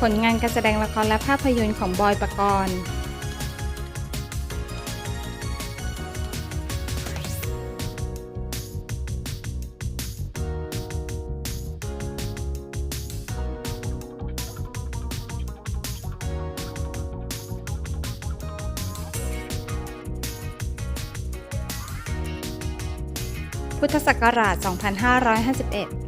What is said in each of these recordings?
ผลงานการแสดงละครและภาพยนตร์ของบอยปกรณ์พุทธศักราช 2551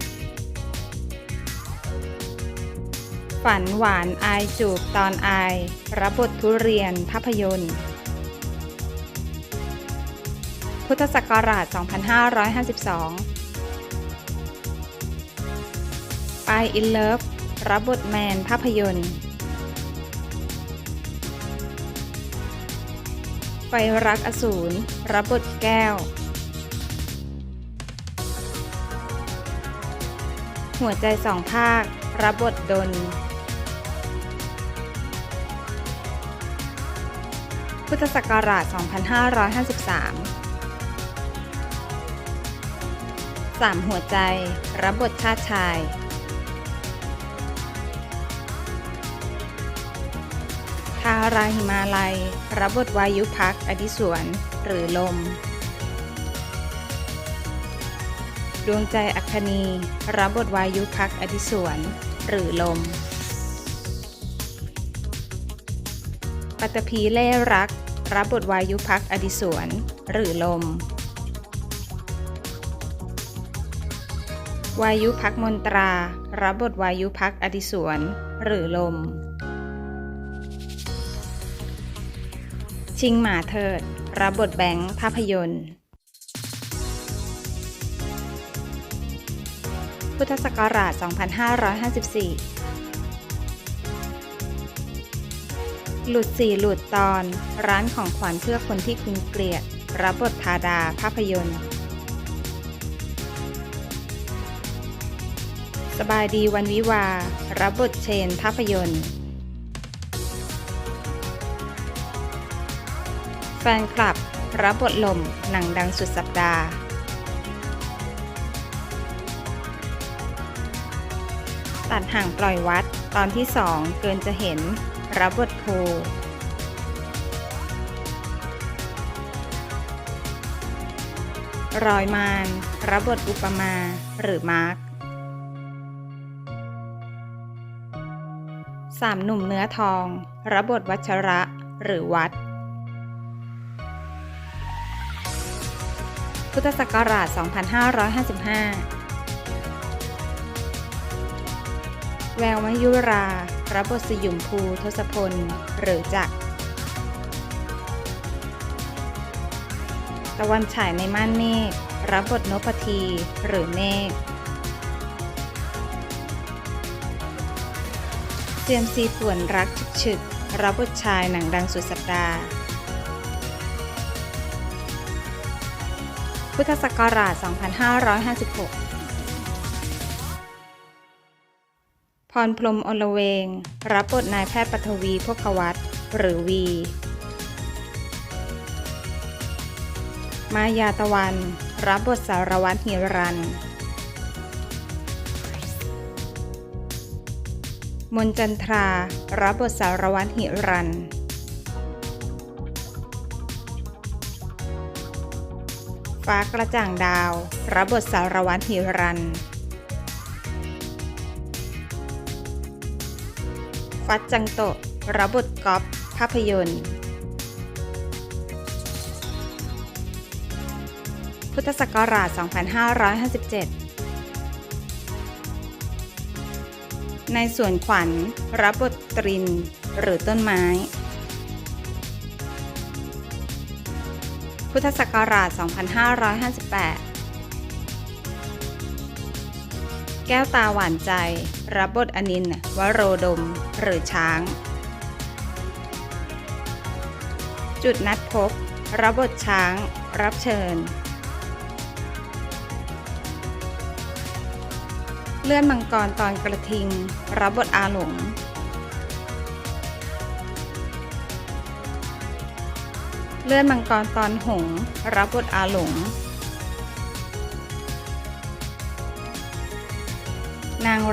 ฝันหวานอายจูบตอนอาย รับบททุเรียนภาพยนตร์ พุทธศักราช 2552ปายอินเลิฟรับบทแมนภาพยนตร์ไฟรักอสูรรับบทแก้ว หัวใจสองภาค รับบทดน พุทธศักราช 2553สามหัวใจ รับบทชาติชาย ทาราหิมาลัย รับบทวายุพักอดิสวนหรือลม ดวงใจอัคคีรับบทวายุพักอดิสวนหรือลม ปัตภีเล่รัก รับบทวายุพักอดิสวนหรือลม วายุพักมนตรา รับบทวายุพักอดิสวนหรือลม ชิงหมาเถิด รับบทแบงค์ภาพยนตร์พุทธศักราช 2554 หลุดสี่หลุดตอน ร้านของขวัญเพื่อคนที่คุณเกลียด รับบททาดาภาพยนตร์ สบายดีวันวิวา รับบทเชนภาพยนตร์แฟนคลับ รับบทลม หนังดังสุดสัปดาห์ ตัดห่างปล่อยวัด ตอนที่สองเกินจะเห็น รับบทโพรอยมานรับบทอุปมาหรือมาร์คสามหนุ่มเนื้อทอง รับบทวัชระ หรือวัด พุทธศักราช 2555 แววมยุรา รับบทสยุมภูทศพล หรือจักรตะวันฉายในม่านเมฆรับบทนพทีหรือเมฆเซียมซีป่วนรักฉึกฉึกรับบทชายหนังดังสุดสัปดาห์ พุทธศักราช 2556 พรพรมอลเวง รับบทนายแพทย์ปฐวีพวกวัตหรือวี มายาตะวัน รับบทสารวัตรหิรัน มนจันทรา รับบทสารวัตรหิรัน ฟ้ากระจ่างดาว รับบทสารวัตรหิรัน ฟัดจังโตะรับบทก๊อฟภาพยนตร์ พุทธศักราช 2557 ในส่วนขวัญรับบทตริน หรือต้นไม้ พุทธศักราช 2558 แก้วตาหวานใจ รับบทอนินวโรดม หรือช้าง จุดนัดพบ รับบทช้าง รับเชิญ เลื่อนมังกรตอนกระทิง รับบทอาหลง เลื่อนมังกรตอนหง รับบทอาหลง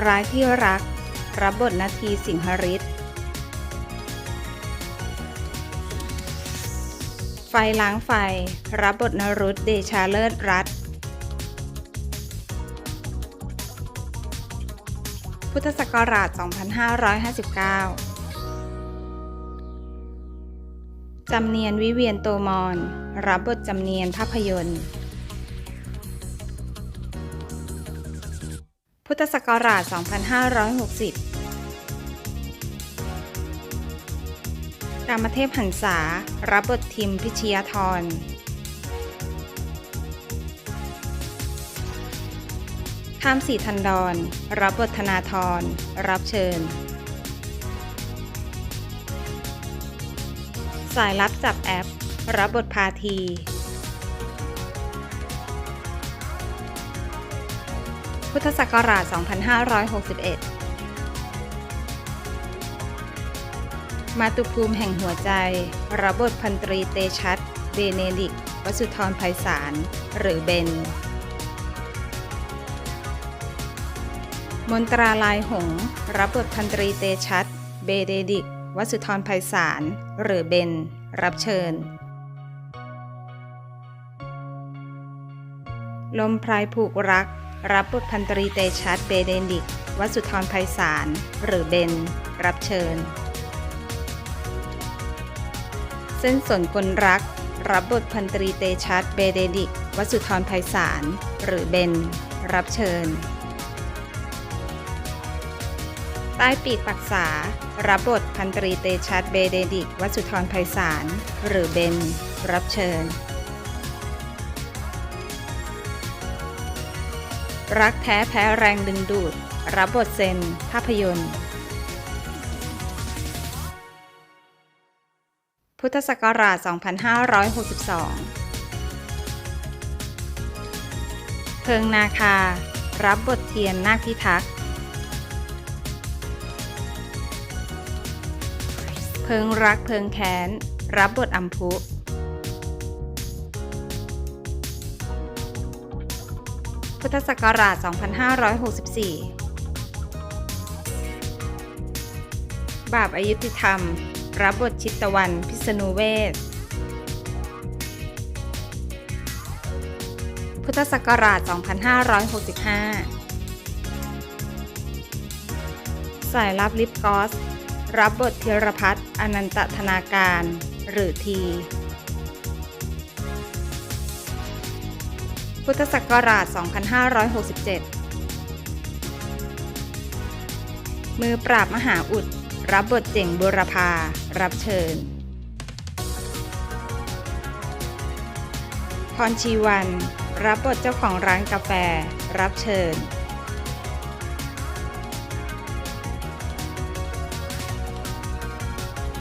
ร้ายที่รัก รับบทนาทีสิงหฤทธิ์ไฟล้างไฟ รับบทนรุตเดชาเลิศรัตพุทธศักราช 2559 จำเนียนวิเวียนโตมอน รับบทจำเนียนภาพยนตร์ พุทธศักราช 2560กามเทพหันษา รับบททิมพิชยธรข้ามสีทันดอนรับบทธนาธร รับเชิญ สายลับจับแอป รับบทพาที พุทธศักราช 2561 มาตุภูมิแห่งหัวใจรับบทพันตรีเตชัด เบเนดิกวสุธรไพศาล หรือเบน มนตราลายหงรับบทพันตรีเตชัด เบเดดิกวสุธรไพศาล หรือเบน รับเชิญลมพรายผูกรัก รับบทพันตรีเตชัดเบเดดิกต์วสุธรไพศาล หรือเบน รับเชิญ เส้นสนคนรัก รับบทพันตรีเตชัดเบเดดิกต์วสุธรไพศาล หรือเบน รับเชิญ ใต้ปีกปักษา รับบทพันตรีเตชัดเบเดดิกต์วสุธรไพศาล หรือเบน รับเชิญ รักแท้แพ้แรงดึงดูด รับบทเซน ภาพยนตร์ พุทธศักราช 2562 เพิงนาคา รับบทเทียนนาคพิทักษ์ เพิงรักเพิงแค้น รับบทอัมพุ พุทธศักราช 2564 บาปอายุติธรรม รับบทชิตตะวันพิษณุเวศพุทธศักราช 2565 สายลับลิปกอส รับบทเทรพัฒน์อนันตธนาการ หรือที พุทธศักราช 2567 มือปราบมหาอุด รับบทเจ๋งบุรพา รับเชิญ พรชีวัน รับบทเจ้าของร้านกาแฟ รับเชิญ